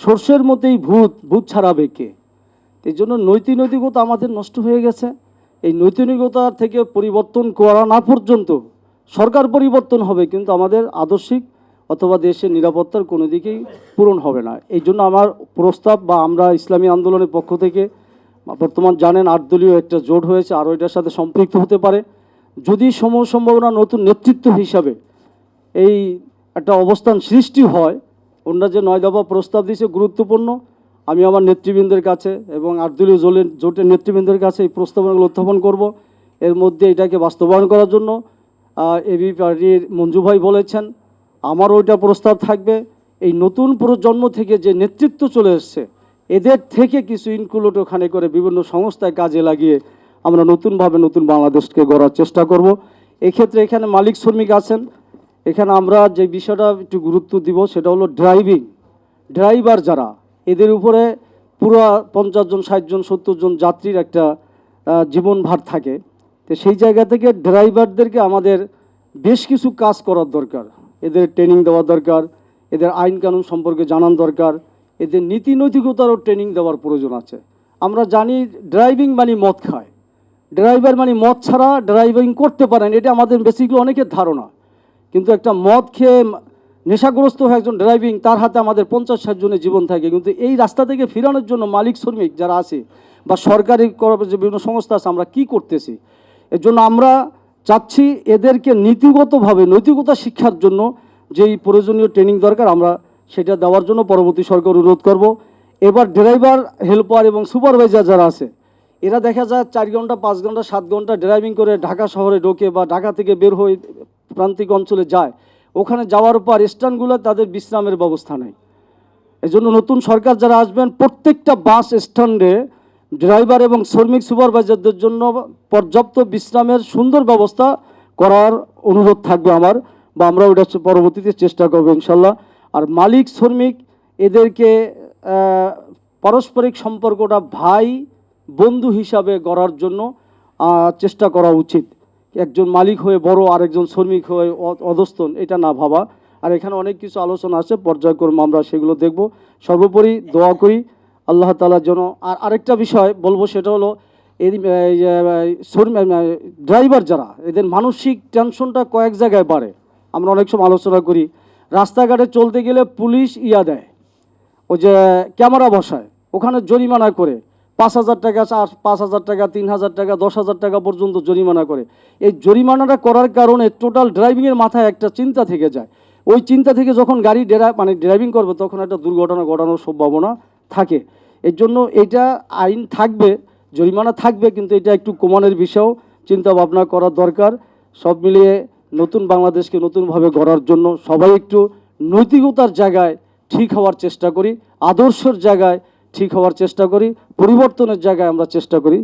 সর্ষের মধ্যেই ভূত ভূত ছাড়াবে কে? এই জন্য নৈতিক নৈতিকতা আমাদের নষ্ট হয়ে গেছে। এই নৈতিকতা থেকে পরিবর্তন করা না পর্যন্ত সরকার পরিবর্তন হবে, কিন্তু আমাদের আদর্শিক অথবা দেশের নিরাপত্তার কোনো দিকেই পূরণ হবে না। এই জন্য আমার প্রস্তাব বা আমরা ইসলামী আন্দোলনের পক্ষ থেকে, বর্তমান জানেন আটদলীয় একটা জোট হয়েছে, আরও এটার সাথে সম্পৃক্ত হতে পারে। যদি সময় সম্ভাবনা নতুন নেতৃত্ব হিসাবে এই একটা অবস্থান সৃষ্টি হয় ওনারা যে নয় দফা প্রস্তাব দিয়েছে গুরুত্বপূর্ণ। আমি আমার নেতৃবৃন্দের কাছে এবং আটদলীয় জোলের জোটের নেতৃবৃন্দের কাছে এই প্রস্তাবনাগুলো উত্থাপন করব। এর মধ্যে এটাকে বাস্তবায়ন করার জন্য এবি পার্টির মঞ্জু ভাই বলেছেন, আমারও ওইটা প্রস্তাব থাকবে। এই নতুন প্রজন্ম থেকে যে নেতৃত্ব চলে এসছে, এদের থেকে কিছু ইনক্লুড ওখানে করে বিভিন্ন সংস্থায় কাজে লাগিয়ে আমরা নতুনভাবে নতুন বাংলাদেশকে গড়ার চেষ্টা করব। এক্ষেত্রে এখানে মালিক শ্রমিক আছেন এখানে আমরা যে বিষয়টা একটু গুরুত্ব দিব, সেটা হলো ড্রাইভিং ড্রাইভার যারা, এদের উপরে পুরো পঞ্চাশ জন, ষাট জন, সত্তর জন যাত্রীর একটা জীবন ভার থাকে। তো সেই জায়গা থেকে ড্রাইভারদেরকে আমাদের বেশ কিছু কাজ করার দরকার। এদের ট্রেনিং দেওয়া দরকার, এদের আইন কানুন সম্পর্কে জানান দরকার, এদের নীতি নৈতিকতারও ট্রেনিং দেওয়ার প্রয়োজন আছে। আমরা জানি ড্রাইভিং মানে মদ খায়। ড্রাইভার মানে মদ ছাড়া ড্রাইভিং করতে পারেন এটা আমাদের বেসিক্যালি অনেকের ধারণা। কিন্তু একটা মদ খেয়ে নেশাগ্রস্ত হয়ে একজন ড্রাইভিং তার হাতে আমাদের পঞ্চাশ ষাট জনের জীবন থাকে। কিন্তু এই রাস্তা থেকে ফেরানোর জন্য মালিক, শ্রমিক যারা আছে বা সরকারি কর- যে বিভিন্ন সংস্থা আছে, আমরা কি করতেছি? এর জন্য আমরা চাচ্ছি এদেরকে নীতিগতভাবে, নৈতিকতা শিক্ষার জন্য যেই প্রয়োজনীয় ট্রেনিং দরকার, আমরা সেটা দেওয়ার জন্য পরবর্তী সরকার অনুরোধ করব। এবার ড্রাইভার হেল্পার এবং সুপারভাইজার যারা আছে, এরা দেখা যায় চার ঘণ্টা, পাঁচ ঘণ্টা, সাত ঘণ্টা ড্রাইভিং করে ঢাকা শহরে ঢোকে বা ঢাকা থেকে বের হয়ে প্রান্তিক অঞ্চলে যায়, ওখানে যাওয়ার পর স্ট্যান্ডগুলো তাদের বিশ্রামের ব্যবস্থা নেই এই জন্য নতুন সরকার যারা আসবেন, প্রত্যেকটা বাস স্ট্যান্ডে ড্রাইভার এবং শ্রমিক সুপারভাইজারদের জন্য পর্যাপ্ত বিশ্রামের সুন্দর ব্যবস্থা করার অনুরোধ থাকবে আমার, বা আমরা ওটা পরবর্তীতে চেষ্টা করব ইনশাল্লাহ। আর মালিক, শ্রমিক, এদেরকে পারস্পরিক সম্পর্কটা ভাই বন্ধু হিসাবে গড়ার জন্য চেষ্টা করা উচিত। একজন মালিক হয়ে, বড় আরেকজন শ্রমিক হয়ে অধস্তন, এটা না ভাবা। আর এখানে অনেক কিছু আলোচনা আছে, পর্যায়ক্রমে আমরা সেগুলো দেখব। সর্বোপরি দোয়া করি, আল্লাহ তালার জন্য আর আরেকটা বিষয় বলব, সেটা হলো, এই ড্রাইভার যারা এদের মানসিক টেনশনটা কয়েক জায়গায় বাড়ে। আমরা অনেক সময় আলোচনা করি, রাস্তাঘাটে চলতে গেলে পুলিশ ইয়া দেয়, ওই যে ক্যামেরা বসায়, ওখানে জরিমানা করে। পাঁচ হাজার টাকা পাঁচ হাজার টাকা, তিন হাজার টাকা, দশ হাজার টাকা পর্যন্ত জরিমানা করে। এই জরিমানাটা করার কারণে টোটাল ড্রাইভিংয়ের মাথায় একটা চিন্তা থেকে যায়। ওই চিন্তা থেকে যখন গাড়ি ডেরা মানে ড্রাইভিং করবে, তখন একটা দুর্ঘটনা ঘটানোর সম্ভাবনা থাকে। এর জন্য এটা আইন থাকবে, জরিমানা থাকবে, কিন্তু এটা একটু কমানোর বিষয়েও চিন্তা ভাবনা করার দরকার। সব মিলিয়ে নতুন বাংলাদেশকে নতুনভাবে গড়ার জন্য সবাই একটু নৈতিকতার জায়গায় ঠিক হওয়ার চেষ্টা করি। আদর্শের জায়গায় ঠিক হওয়ার চেষ্টা করি পরিবর্তনের জায়গায় আমরা চেষ্টা করি